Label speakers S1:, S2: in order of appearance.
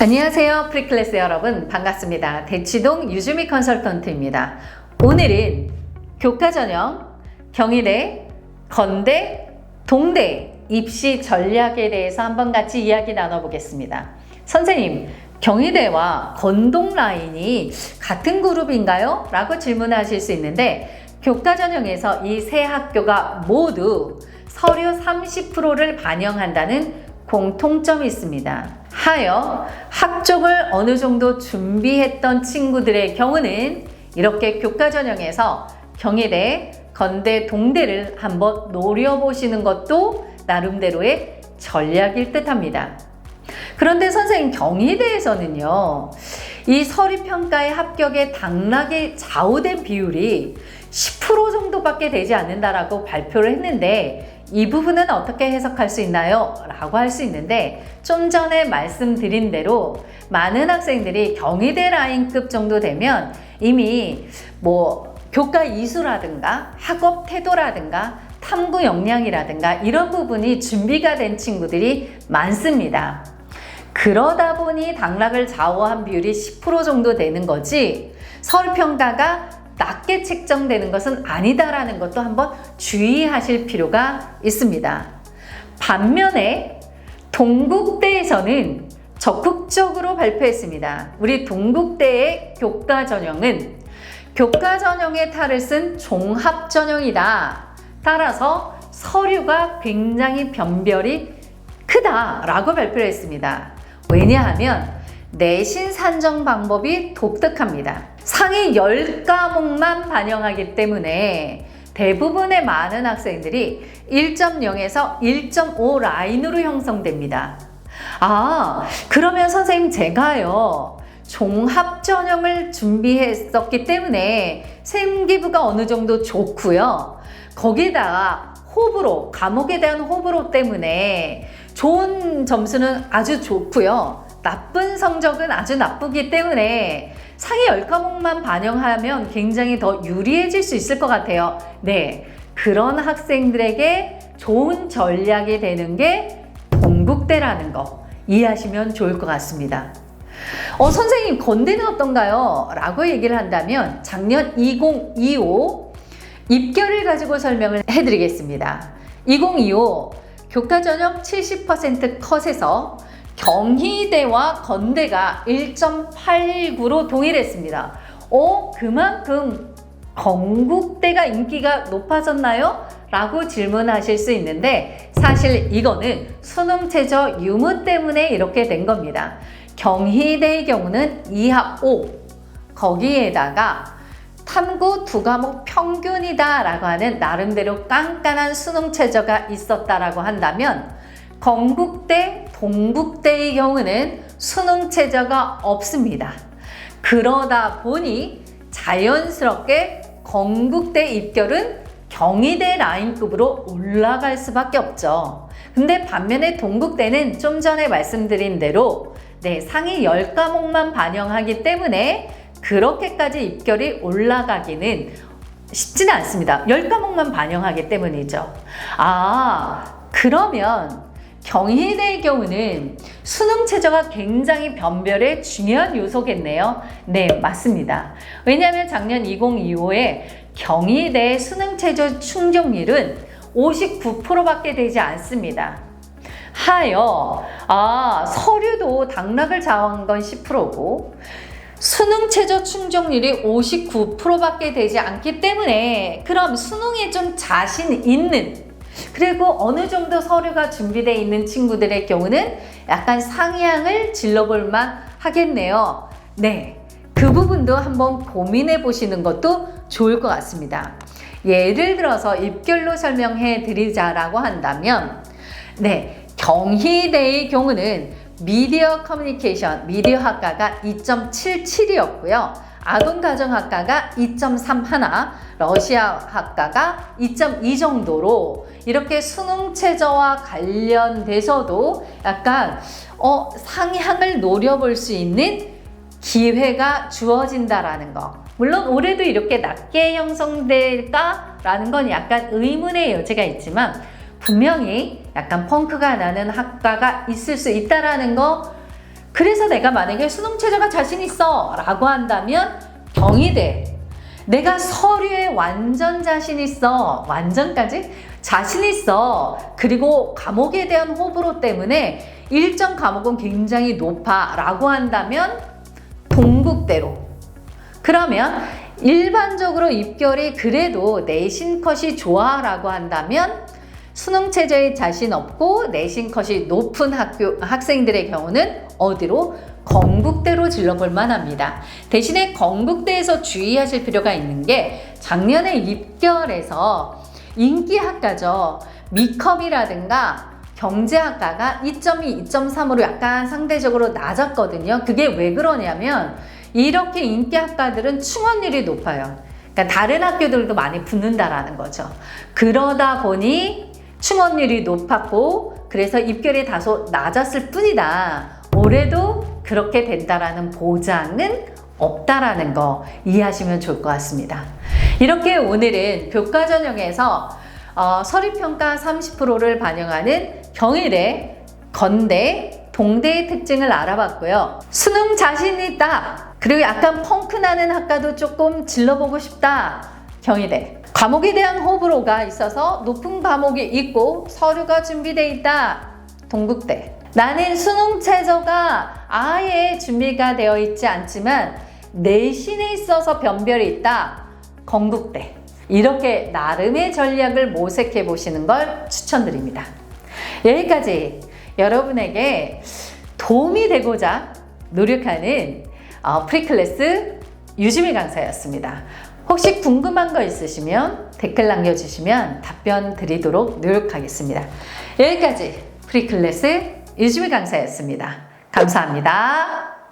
S1: 안녕하세요. 프리클래스 여러분. 반갑습니다. 대치동 유주미 컨설턴트입니다. 오늘은 교과 전형, 경희대, 건대, 동대 입시 전략에 대해서 한번 같이 이야기 나눠보겠습니다. 선생님, 경희대와 건동 라인이 같은 그룹인가요? 라고 질문하실 수 있는데 교과 전형에서 이 세 학교가 모두 서류 30%를 반영한다는 공통점이 있습니다. 하여 학종을 어느 정도 준비했던 친구들의 경우는 이렇게 교과 전형에서 경희대, 건대, 동대를 한번 노려보시는 것도 나름대로의 전략일 듯 합니다. 그런데 선생님 경희대에서는요, 이 서류평가의 합격에 당락이 좌우된 비율이 10% 정도밖에 되지 않는다라고 발표를 했는데 이 부분은 어떻게 해석할 수 있나요? 라고 할 수 있는데 좀 전에 말씀드린 대로 많은 학생들이 경희대 라인급 정도 되면 이미 뭐 교과 이수라든가 학업 태도라든가 탐구 역량이라든가 이런 부분이 준비가 된 친구들이 많습니다. 그러다 보니 당락을 좌우한 비율이 10% 정도 되는 거지 서울평가가 낮게 책정되는 것은 아니다라는 것도 한번 주의하실 필요가 있습니다. 반면에 동국대에서는 적극적으로 발표했습니다. 우리 동국대의 교과 전형은 교과 전형의 탈을 쓴 종합 전형이다. 따라서 서류가 굉장히 변별이 크다라고 발표를 했습니다. 왜냐하면 내신 산정 방법이 독특합니다. 상위 10과목만 반영하기 때문에 대부분의 많은 학생들이 1.0에서 1.5 라인으로 형성됩니다. 아, 그러면 선생님 제가요. 종합 전형을 준비했었기 때문에 생기부가 어느 정도 좋고요. 거기다가 호불호, 과목에 대한 호불호 때문에 좋은 점수는 아주 좋고요. 나쁜 성적은 아주 나쁘기 때문에 상위 10과목만 반영하면 굉장히 더 유리해질 수 있을 것 같아요. 네. 그런 학생들에게 좋은 전략이 되는 게 동국대라는 거 이해하시면 좋을 것 같습니다. 어, 선생님, 건대는 어떤가요? 라고 얘기를 한다면 작년 2025 입결을 가지고 설명을 해드리겠습니다. 2025 교과 전형 70% 컷에서 경희대와 건대가 1.89로 동일했습니다. 어, 그만큼 건국대가 인기가 높아졌나요? 라고 질문하실 수 있는데 사실 이거는 수능 최저 유무 때문에 이렇게 된 겁니다. 경희대의 경우는 2합 5 거기에다가 탐구 두 과목 평균이다 라고 하는 나름대로 깐깐한 수능 최저가 있었다라고 한다면 건국대, 동국대의 경우는 수능 최저가 없습니다. 그러다 보니 자연스럽게 건국대 입결은 경희대 라인급으로 올라갈 수밖에 없죠. 근데 반면에 동국대는 좀 전에 말씀드린 대로 네, 상위 10과목만 반영하기 때문에 그렇게까지 입결이 올라가기는 쉽지는 않습니다. 10과목만 반영하기 때문이죠. 아, 그러면 경희대의 경우는 수능 최저가 굉장히 변별의 중요한 요소겠네요. 네, 맞습니다. 왜냐하면 작년 2025에 경희대 수능 최저 충족률은 59%밖에 되지 않습니다. 하여 아 서류도 당락을 좌우한 건 10%고 수능 최저 충족률이 59%밖에 되지 않기 때문에 그럼 수능에 좀 자신 있는 그리고 어느 정도 서류가 준비되어 있는 친구들의 경우는 약간 상향을 질러볼 만 하겠네요. 네. 그 부분도 한번 고민해 보시는 것도 좋을 것 같습니다. 예를 들어서 입결로 설명해 드리자라고 한다면, 네. 경희대의 경우는 미디어 커뮤니케이션, 미디어 학과가 2.77이었고요. 아동가정학과가 2.31, 러시아 학과가 2.2 정도로 이렇게 수능 최저와 관련돼서도 약간 어, 상향을 노려볼 수 있는 기회가 주어진다라는 거. 물론 올해도 이렇게 낮게 형성될까라는 건 약간 의문의 여지가 있지만 분명히 약간 펑크가 나는 학과가 있을 수 있다라는 거 그래서 내가 만약에 수능 최저가 자신 있어 라고 한다면 경희대 내가 서류에 완전 자신 있어. 완전까지? 자신 있어. 그리고 과목에 대한 호불호 때문에 일정 과목은 굉장히 높아 라고 한다면 동국대로. 그러면 일반적으로 입결이 그래도 내 신 컷이 좋아 라고 한다면 수능 체제에 자신 없고 내신 컷이 높은 학교 학생들의 경우는 어디로 건국대로 질러볼 만합니다. 대신에 건국대에서 주의하실 필요가 있는 게 작년에 입결에서 인기학과죠. 미컴이라든가 경제학과가 2.2, 2.3으로 약간 상대적으로 낮았거든요. 그게 왜 그러냐면 이렇게 인기학과들은 충원율이 높아요. 그러니까 다른 학교들도 많이 붙는다라는 거죠. 그러다 보니 충원율이 높았고 그래서 입결이 다소 낮았을 뿐이다. 올해도 그렇게 된다라는 보장은 없다라는 거 이해하시면 좋을 것 같습니다. 이렇게 오늘은 교과 전형에서 어, 서류평가 30%를 반영하는 경희대, 건대, 동대의 특징을 알아봤고요. 수능 자신 있다. 그리고 약간 펑크 나는 학과도 조금 질러보고 싶다. 경희대. 과목에 대한 호불호가 있어서 높은 과목이 있고 서류가 준비돼 있다. 동국대. 나는 수능 최저가 아예 준비가 되어 있지 않지만 내신에 있어서 변별이 있다. 건국대. 이렇게 나름의 전략을 모색해 보시는 걸 추천드립니다. 여기까지 여러분에게 도움이 되고자 노력하는 어, 프리클래스 유지미 강사였습니다. 혹시 궁금한 거 있으시면 댓글 남겨주시면 답변 드리도록 노력하겠습니다. 여기까지 프리클래스 유지미 강사였습니다. 감사합니다.